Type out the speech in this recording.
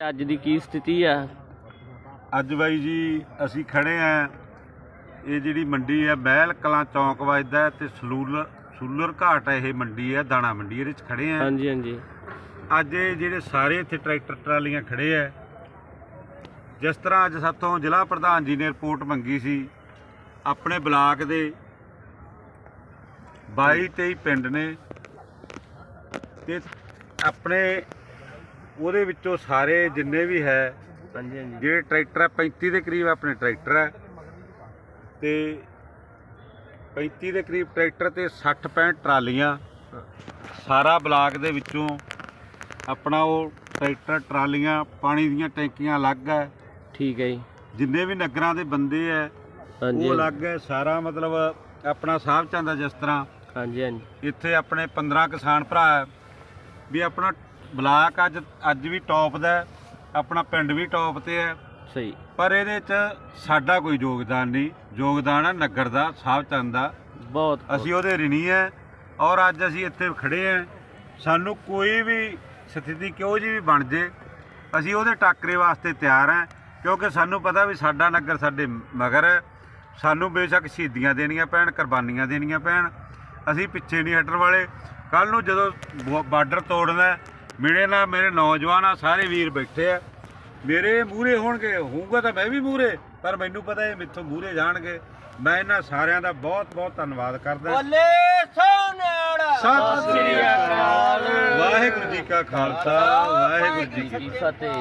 ਅੱਜ ਦੀ ਕੀ ਸਥਿਤੀ ਆ? ਅੱਜ ਬਾਈ ਜੀ ਅਸੀਂ ਖੜੇ ਆਂ। ਇਹ ਜਿਹੜੀ ਮੰਡੀ ਹੈ ਮਹਿਲ ਕਲਾਂ ਚੌਂਕ ਵੱਜਦਾ ਤੇ ਸਲੂਲਰ ਸੂਲਰ ਘਾਟ ਇਹ ਮੰਡੀ ਹੈ ਦਾਣਾ ਮੰਡੀ ਇਹਦੇ ਚ ਖੜੇ ਆਂ। ਹਾਂਜੀ ਹਾਂਜੀ। ਅੱਜ ਇਹ ਜਿਹੜੇ ਸਾਰੇ ਇੱਥੇ ਟਰੈਕਟਰ ਟਰਾਲੀਆਂ ਖੜੇ ਆ। ਜਿਸ ਤਰ੍ਹਾਂ ਅੱਜ ਸਾਥੋਂ ਜ਼ਿਲ੍ਹਾ ਪ੍ਰਧਾਨ ਜੀ ਨੇ ਰਿਪੋਰਟ ਮੰਗੀ ਸੀ ਆਪਣੇ ਬਲਾਕ ਦੇ 22 23 ਪਿੰਡ ਨੇ ਤੇ ਆਪਣੇ ਉਹਦੇ ਵਿੱਚੋਂ ਸਾਰੇ ਜਿੰਨੇ ਵੀ ਹੈ ਹਾਂਜੀ ਹਾਂਜੀ। ਜਿਹੜੇ ਟਰੈਕਟਰ ਆ 35 ਦੇ ਕਰੀਬ ਆਪਣੇ ਟਰੈਕਟਰ ਹੈ ਤੇ 35 ਦੇ ਕਰੀਬ ਟਰੈਕਟਰ ਤੇ 60 65 ਟਰਾਲੀਆਂ। ਸਾਰਾ ਬਲਾਕ ਦੇ ਵਿੱਚੋਂ ਆਪਣਾ ਉਹ ਟਰੈਕਟਰ ਟਰਾਲੀਆਂ ਪਾਣੀ ਦੀਆਂ ਟੈਂਕੀਆਂ ਅਲੱਗ ਹੈ। ਠੀਕ ਹੈ ਜੀ। ਜਿੰਨੇ ਵੀ ਨਗਰਾਂ ਦੇ ਬੰਦੇ ਹੈ ਉਹ ਅਲੱਗ ਹੈ। ਸਾਰਾ ਮਤਲਬ ਆਪਣਾ ਸਾਹਿਬ ਚੰਦਾ ਜਿਸ ਤਰ੍ਹਾਂ। ਹਾਂਜੀ ਹਾਂਜੀ। ਇੱਥੇ ਆਪਣੇ 15 ਕਿਸਾਨ ਭਰਾ ਹੈ, ਵੀ ਆਪਣਾ ਬਲਾਕ ਅੱਜ ਅੱਜ ਵੀ ਟੌਪ ਦਾ ਹੈ, ਆਪਣਾ ਪਿੰਡ ਵੀ ਟੌਪ ਤੇ ਹੈ। ਸਹੀ। ਪਰ ਇਹਦੇ ਚ ਸਾਡਾ ਕੋਈ ਯੋਗਦਾਨ ਨਹੀਂ। ਯੋਗਦਾਨ ਹੈ ਨਗਰ ਦਾ ਸਾਹਿਬ ਚੰਦ ਦਾ। ਬਹੁਤ ਅਸੀਂ ਉਹਦੇ ਰਿਣੀ ਹੈ ਔਰ ਅੱਜ ਅਸੀਂ ਇੱਥੇ ਖੜੇ ਹਾਂ ਸਾਨੂੰ ਕੋਈ ਵੀ ਸਥਿਤੀ ਕਿਉਂ ਜੀ ਵੀ ਬਣ ਜੇ ਅਸੀਂ ਉਹਦੇ ਟਾਕਰੇ ਵਾਸਤੇ ਤਿਆਰ ਹਾਂ ਕਿਉਂਕਿ ਸਾਨੂੰ ਪਤਾ ਵੀ ਸਾਡਾ ਨਗਰ ਸਾਡੇ ਮਗਰ ਹੈ ਸਾਨੂੰ ਬੇਸ਼ੱਕ ਸ਼ਹੀਦੀਆਂ ਦੇਣੀਆਂ ਪੈਣ ਕੁਰਬਾਨੀਆਂ ਦੇਣੀਆਂ ਪੈਣ। ਅਸੀਂ ਪਿੱਛੇ ਨਹੀਂ ਹਟਣ ਵਾਲੇ। ਕੱਲ ਨੂੰ ਜਦੋਂ ਬਾਰਡਰ ਤੋੜਨਾ ਹੈ, ਮੇਰੇ ਨਾਲ ਮੇਰੇ ਨੌਜਵਾਨ ਆ ਸਾਰੇ ਵੀਰ ਬੈਠੇ ਆ। ਮੇਰੇ ਮੂਹਰੇ ਹੋਣਗੇ ਹੋਊਗਾ ਤਾਂ ਮੈਂ ਵੀ ਮੂਹਰੇ ਪਰ ਮੈਨੂੰ ਪਤਾ ਇਹ ਮੇਥੋਂ ਮੂਹਰੇ ਜਾਣਗੇ। ਮੈਂ ਇਹਨਾਂ ਸਾਰਿਆਂ ਦਾ ਬਹੁਤ ਬਹੁਤ ਧੰਨਵਾਦ ਕਰਦਾ। ਬੋਲੇ ਸੋਨਿਆੜਾ ਸਤਿ ਸ੍ਰੀ ਅਕਾਲ। ਵਾਹਿਗੁਰੂ ਜੀ ਕਾ ਖਾਲਸਾ ਵਾਹਿਗੁਰੂ ਜੀ ਕੀ ਫਤਿਹ।